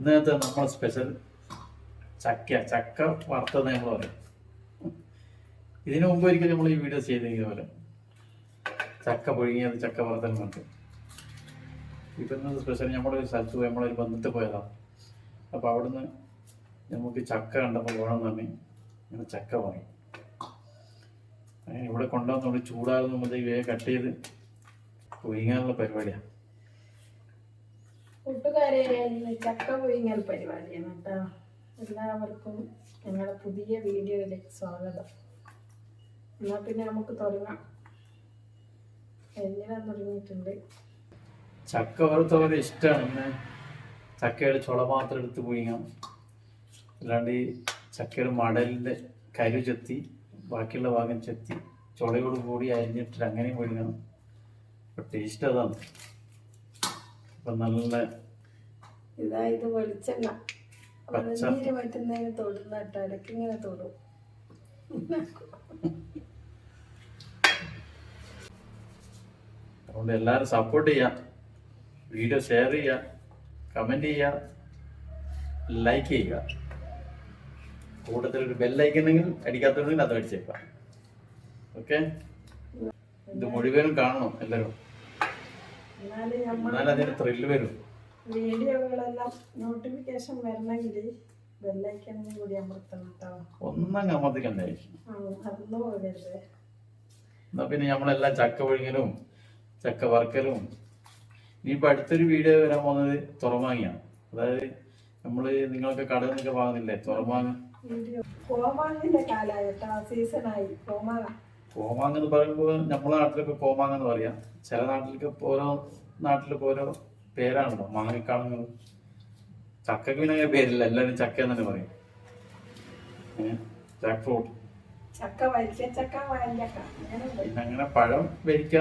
ഇന്നത്തെ നമ്മൾ സ്പെഷ്യൽ ചക്ക ചക്ക വറുത്തത് നമ്മൾ പറയും. ഇതിനു മുമ്പ് ഒരിക്കലും നമ്മൾ ഈ വീഡിയോ ചെയ്തെങ്കിൽ പോലെ ചക്ക പുഴുങ്ങിയത് ചക്ക വറുത്തൽ കൊണ്ട്. ഇപ്പം ഇന്നത്തെ സ്പെഷ്യൽ നമ്മളൊരു സ്ഥലത്ത് പോയി നമ്മളൊരു ബന്ധത്തിൽ പോയതാണ് അപ്പോൾ അവിടുന്ന് നമുക്ക് ചക്ക കണ്ടപ്പോൾ വേണം തന്നെ ഇങ്ങനെ ചക്ക വാങ്ങി. അങ്ങനെ ഇവിടെ കൊണ്ടുവന്നോണ്ട് ചൂടാകുമ്പോഴത്തേക്ക് വേഗം കട്ട് ചെയ്ത് പുഴുങ്ങാനുള്ള പരിപാടിയാണ് കൂട്ടുകാരെ ചക്ക പുഴുങ്ങൽ പരിപാടിയാണ് കേട്ടോ. എല്ലാവർക്കും ഞങ്ങളുടെ പുതിയ വീഡിയോയിലേക്ക് സ്വാഗതം. എന്നാൽ പിന്നെ നമുക്ക് തുടങ്ങാം. എങ്ങനെ തുടങ്ങിയിട്ടുണ്ട്? ചക്ക വറുത്തവരെ ഇഷ്ടമാണ്. ചക്കയുടെ ചുള മാത്രം എടുത്ത് പുഴുങ്ങാം. അല്ലാണ്ട് ഈ ചക്കയുടെ മടലിന്റെ കരു ചെത്തി ബാക്കിയുള്ള ഭാഗം ചെത്തി ചുളയോട് കൂടി അരിഞ്ഞിട്ട് അങ്ങനെയും പുഴുങ്ങണം. ടേസ്റ്റ് അപ്പം നല്ല ഇതാ ഇത് വെളിച്ചെണ്ണ. നീര് പറ്റുന്നതിന് തൊടുന്ന കേട്ടോ ഇടയ്ക്ക് ഇങ്ങനെ തൊടും. അതുകൊണ്ട് എല്ലാവരും സപ്പോർട്ട് ചെയ്യാം. വീഡിയോ ഷെയർ ചെയ്യുക കമന്റ് ചെയ്യുക ലൈക്ക് ചെയ്യുക. കൂട്ടത്തിൽ ഒരു ബെല്ലൈക്കുണ്ടെങ്കിൽ അടിക്കാത്തുണ്ടെങ്കിൽ അത് അടിച്ചേക്കാം ഓക്കെ ഇത് മുഴുവനും കാണണം എല്ലാവരും. എന്നാലും ത്രില്ല് വരും. വീഡിയോകളെല്ലാം നോട്ടിഫിക്കേഷൻ വരണമെങ്കിൽ ബെല്ലൈക്കണിനും കൂടി അമർത്തണം കേട്ടോ ഒന്നും അമർത്തിക്കണ്ടേ? മറന്നു പോകരുത്. എന്നാ പിന്നെ നമ്മളെല്ലാം ചക്ക ഒഴുകലും ചക്ക വറക്കലും. ഇനിയിപ്പോൾ അടുത്തൊരു വീഡിയോ വരാൻ പോകുന്നത് തുറമാങ്ങിയാണ്. അതായത് നമ്മൾ നിങ്ങൾക്ക് കടയിൽ നിന്നൊക്കെ വാങ്ങുന്നില്ലേ? തുറമാങ്ങ. കോമാങ്ങിന്റെ കാലായിട്ടാ സീസണായി കോമാങ്ങ കോമാങ്ങ എന്ന് പറയുമ്പോൾ നമ്മളെ നാട്ടിലൊക്കെ കോമാങ്ങ എന്ന് പറയാം. ചില നാട്ടിലൊക്കെ ഓരോ നാട്ടിലൊക്കെ ഓരോ പേരാണല്ലോ. മാങ്ങിക്കാണെന്ന്. ചക്കക്ക് പിന്നെ പേരില്ല. എല്ലാവരും ചക്ക എന്ന് തന്നെ പറയും ജാക്ക് ഫ്രൂട്ട് പിന്നെ അങ്ങനെ പഴം വരിക്ക.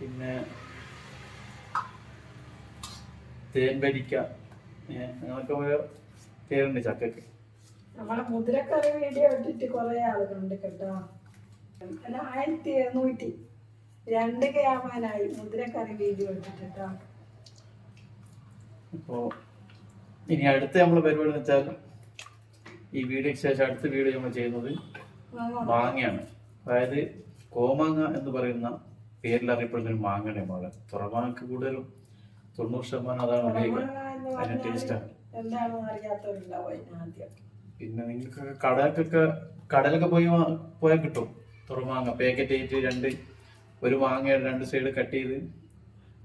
പിന്നെ തേൻ വരിക്ക. അങ്ങനൊക്കെ ഓരോ പേരുണ്ട് ചക്കക്ക് നമ്മളെ മുതിരക്കറി വീഡിയോ ഇട്ടിട്ട് കുറെ ആളുകളുണ്ട് കേട്ടോ. ആയിരത്തി എഴുന്നൂറ്റി രണ്ട് ഗ്രാമാനായി മുദ്രക്കറി വീഡിയോ അപ്പോൾ ഇനി അടുത്ത നമ്മളെ പരിപാടി എന്ന് വെച്ചാൽ ഈ വീഡിയോയ്ക്ക് ശേഷം അടുത്ത വീഡിയോ നമ്മൾ ചെയ്യുന്നത്. മാങ്ങയാണ്. അതായത് കോമാങ്ങ എന്ന് പറയുന്ന പേരിൽ അറിയപ്പെടുന്ന ഒരു മാങ്ങയുടെ മോളെ തുറമാങ്ങക്ക് കൂടുതലും തൊണ്ണൂറ് ശതമാനം അതാണ് ഉപയോഗിക്കുന്നത്. അതിന് ടേസ്റ്റാണ് പിന്നെ നിങ്ങൾക്ക് കടക്കൊക്കെ കടലൊക്കെ പോയി പോയാൽ കിട്ടും. തുറമാങ്ങ പാക്കറ്റ് ആയിട്ട് രണ്ട് ഒരു മാങ്ങയുടെ രണ്ട് സൈഡ് കട്ട് ചെയ്ത്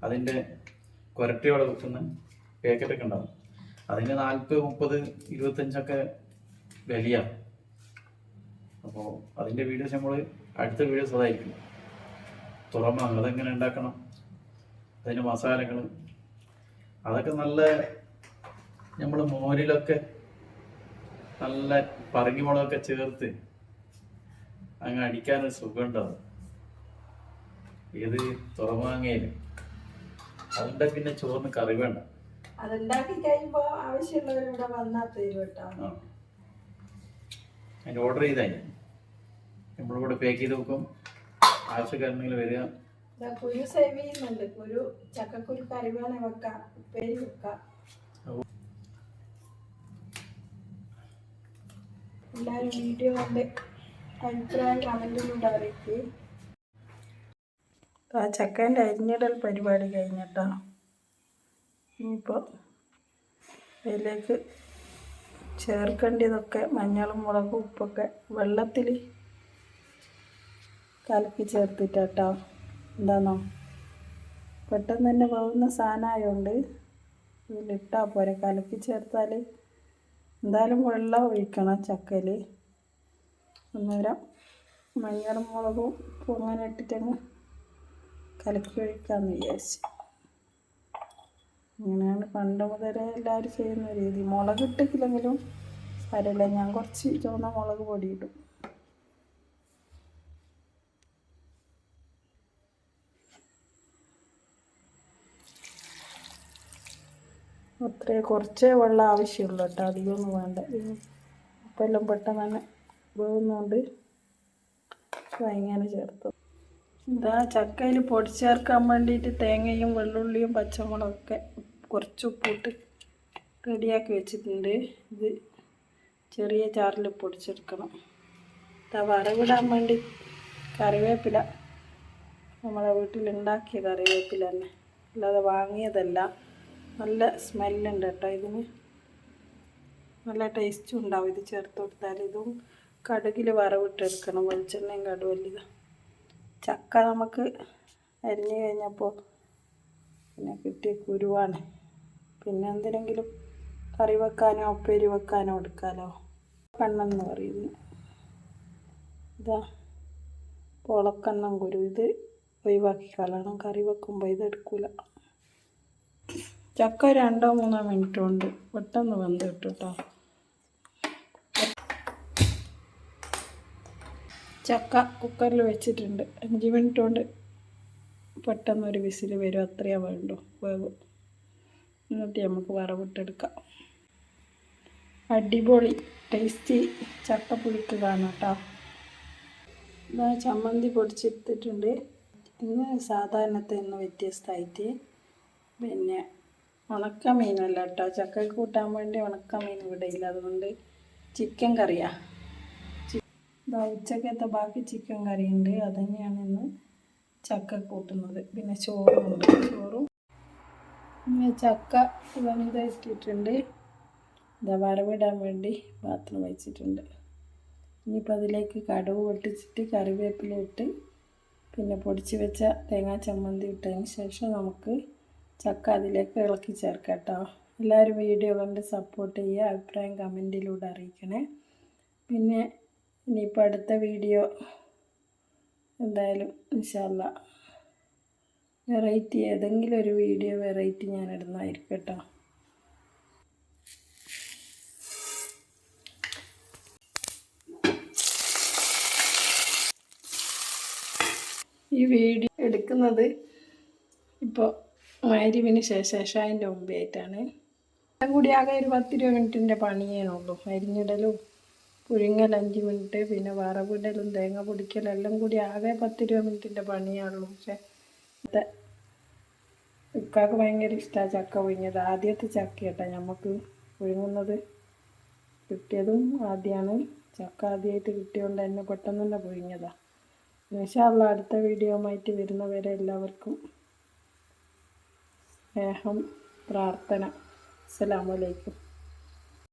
അതിന്റെ കുരട്ടിയോടെ വെക്കുന്ന പാക്കറ്റൊക്കെ ഉണ്ടാവും. അതിന് നാൽപ്പത് മുപ്പത് ഇരുപത്തഞ്ചൊക്കെ വിലയാണ് അപ്പോൾ അതിന്റെ വീഡിയോസ് നമ്മൾ അടുത്ത വീഡിയോസ് അതായിരിക്കും. തുറമാങ്ങ അതെങ്ങനെ ഉണ്ടാക്കണം? അതിന്റെ മസാലകൾ അതൊക്കെ നല്ല നമ്മൾ മോരിലൊക്കെ നല്ല പറങ്ങി മുളകൊക്കെ ചേർത്ത് അങ്ങ് അടിക്കാനൊരു സുഖം ഉണ്ടാവും ഏത് തുറമാങ്ങയിൽ. അതുകൊണ്ട് പിന്നെ ചോറിന് കറി വേണ്ട. അതുണ്ടാക്കി കഴിയുമ്പോ ആവശ്യമുള്ളവരിവിടെ വന്നാ തരും കേട്ടോ. അതിന്റെ ഓർഡർ ചെയ്താൽ നമ്മളിവിടെ പാക്ക് ചെയ്ത് വെക്കും. ആവശ്യക്കാരനെങ്കിൽ വരിക. കുരു സേവ് ചെയ്യുന്നുണ്ട്. കുരു ചക്കക്കുരു കറി വേണേ വെക്കാം ഉപ്പേരി വെക്കാം. എല്ലാവരും വീഡിയോ കണ്ട്. അഭിപ്രായം കമന്റിലൂടെ അറിയിക്കുക ആ ചക്കേന്റെ അരിഞ്ഞിടൽ പരിപാടി കഴിഞ്ഞിട്ടാ. ഇനിയിപ്പോൾ അതിലേക്ക് ചേർക്കേണ്ടതൊക്കെ മഞ്ഞളും മുളകും ഉപ്പൊക്കെ വെള്ളത്തിൽ കലക്കി ചേർത്തിട്ടാട്ടോ. എന്താണോ പെട്ടെന്ന് തന്നെ പോകുന്ന സാധനമായതുകൊണ്ട് ഇതിലിട്ടാൽ പോരെ. കലക്കി ചേർത്താൽ എന്തായാലും വെള്ളം ഒഴിക്കണം ചക്കയിൽ അന്നേരം മഞ്ഞളും മുളകും ഉപ്പും അങ്ങനെ ഇട്ടിട്ടങ്ങ് കലക്കി ഒഴിക്കാമെന്ന് വിചാരിച്ചു. അങ്ങനെയാണ് പണ്ട് മുതലേ എല്ലാവരും ചെയ്യുന്ന രീതി. മുളക് ഇട്ടിട്ടില്ലെങ്കിലും സാരമില്ല ഞാൻ കുറച്ച് ചുവന്ന മുളക് പൊടി ഇടും അത്രേ കുറച്ചേ വെള്ളം ആവശ്യമുള്ളൂ കേട്ടോ. അധികമൊന്നും വേണ്ട. ഇപ്പം എല്ലാം പെട്ടെന്ന് തന്നെ വേവുന്നതുകൊണ്ട് ഇങ്ങനെ ചേർത്തു ഇതാ ചക്കയിൽ പൊടിച്ചേർക്കാൻ വേണ്ടിയിട്ട് തേങ്ങയും വെള്ളുള്ളിയും പച്ചമുളകൊക്കെ കുറച്ച് ഉപ്പിട്ട് റെഡിയാക്കി വെച്ചിട്ടുണ്ട്. ഇത് ചെറിയ ചാറിൽ പൊടിച്ചെടുക്കണം. ഇതാ വറവിടാൻ വേണ്ടി കറിവേപ്പില നമ്മളെ വീട്ടിലുണ്ടാക്കിയ കറിവേപ്പില തന്നെ. അല്ലാതെ വാങ്ങിയതല്ല. നല്ല സ്മെല്ലുണ്ട് കേട്ടോ ഇതിന്. നല്ല ടേസ്റ്റും ഉണ്ടാവും ഇത് ചേർത്ത് കൊടുത്താൽ. ഇതും കടുകിൽ വറവിട്ടെടുക്കണം. വെളിച്ചെണ്ണയും കടുവല്ലിത ചക്ക നമുക്ക് അരിഞ്ഞു കഴിഞ്ഞപ്പോൾ പിന്നെ കിട്ടിയ കുരുവാണ്. പിന്നെ എന്തിനെങ്കിലും കറി വെക്കാനോ ഉപ്പേരി വെക്കാനോ എടുക്കാലോ. കണ്ണെന്ന് പറയുന്നു. ഇതാ. പൊളക്കണ്ണം കുരു. ഇത് ഒഴിവാക്കി കളയണം. കറി വെക്കുമ്പോൾ ഇത് ചക്ക രണ്ടോ മൂന്നോ മിനിറ്റ് കൊണ്ട് പെട്ടെന്ന് വെന്ത് കിട്ടും കേട്ടോ ചക്ക കുക്കറിൽ വെച്ചിട്ടുണ്ട്. അഞ്ച് മിനിറ്റ് കൊണ്ട് പെട്ടെന്ന് ഒരു വിസിൽ വരും. അത്രയേ വേണ്ടു. വേവ്. എന്നിട്ട് നമുക്ക് വറവിട്ടെടുക്കാം. അടിപൊളി ടേസ്റ്റി ചക്കപ്പുഴുക്ക് കാണാം കേട്ടോ. ഇതാ ചമ്മന്തി പൊടിച്ചെടുത്തിട്ടുണ്ട് ഇന്ന് സാധാരണത്തെ ഇന്ന് വ്യത്യസ്തമായിട്ട് പിന്നെ ഉണക്ക മീനല്ല കേട്ടോ. ചക്ക കൂട്ടാൻ വേണ്ടി ഉണക്ക മീൻ ഇവിടെ ഇല്ല. അതുകൊണ്ട് ചിക്കൻ കറിയാ. ചി- ഇതാ ഉച്ചക്കത്തെ ബാക്കി ചിക്കൻ കറിയുണ്ട്. അത് തന്നെയാണ് ഇന്ന് ചക്ക കൂട്ടുന്നത്. പിന്നെ ചോറുണ്ട് ചോറും. പിന്നെ ചക്ക വെന്തിട്ടിട്ടുണ്ട് ഇതാ വറവിടാൻ വേണ്ടി പാത്രം വെച്ചിട്ടുണ്ട്. ഇനിയിപ്പോൾ അതിലേക്ക് കടുവ് പൊട്ടിച്ചിട്ട് കറിവേപ്പില ഇട്ട് പിന്നെ പൊടിച്ച് വെച്ച തേങ്ങാ ചമ്മന്തി ഇട്ടതിന് ശേഷം നമുക്ക് ചക്ക അതിലേക്ക് ഇളക്കി ചേർക്കാം കേട്ടോ. എല്ലാവരും വീഡിയോ കണ്ട് സപ്പോർട്ട് ചെയ്യുക അഭിപ്രായം കമന്റിലൂടെ അറിയിക്കണേ. പിന്നെ ഇനിയിപ്പോൾ അടുത്ത വീഡിയോ എന്തായാലും ഇൻഷാല്ല വെറൈറ്റി ഏതെങ്കിലും ഒരു വീഡിയോ വെറൈറ്റി ഞാൻ ഇടുന്നതായിരിക്കും കേട്ടോ. ഈ വീഡിയോ എടുക്കുന്നത് ഇപ്പോൾ മരുവിന് ശേഷം അതിന്റെ മുമ്പേ ആയിട്ടാണ് കൂടി ആകെ ഒരു പത്തിരുപത് മിനിറ്റിന്റെ പണിയേനുള്ളൂ മരിഞ്ഞിടലും പുഴുങ്ങൽ അഞ്ച് മിനിറ്റ് പിന്നെ വറവിടലും തേങ്ങ പൊടിക്കലും എല്ലാം കൂടി ആകെ പത്ത് ഇരുപത് മിനിറ്റിന്റെ പണിയേ ഉള്ളൂ പക്ഷേ ഇക്കാക്ക് ഭയങ്കര ഇഷ്ടമാണ് ചക്ക പുഴുങ്ങിയത്. ആദ്യത്തെ ചക്ക കേട്ടോ നമുക്ക് പുഴുങ്ങുന്നത്. കിട്ടിയതും ആദ്യമാണ് ചക്ക ആദ്യമായിട്ട് കിട്ടിയതുകൊണ്ട് തന്നെ പെട്ടെന്ന് തന്നെ പുഴുങ്ങിയതാണ് ഇൻഷാല്ല അടുത്ത വീഡിയോമായിട്ട് വരുന്നവരെ എല്ലാവർക്കും സ്നേഹം പ്രാർത്ഥന. അസ്സലാമു അലൈക്കും.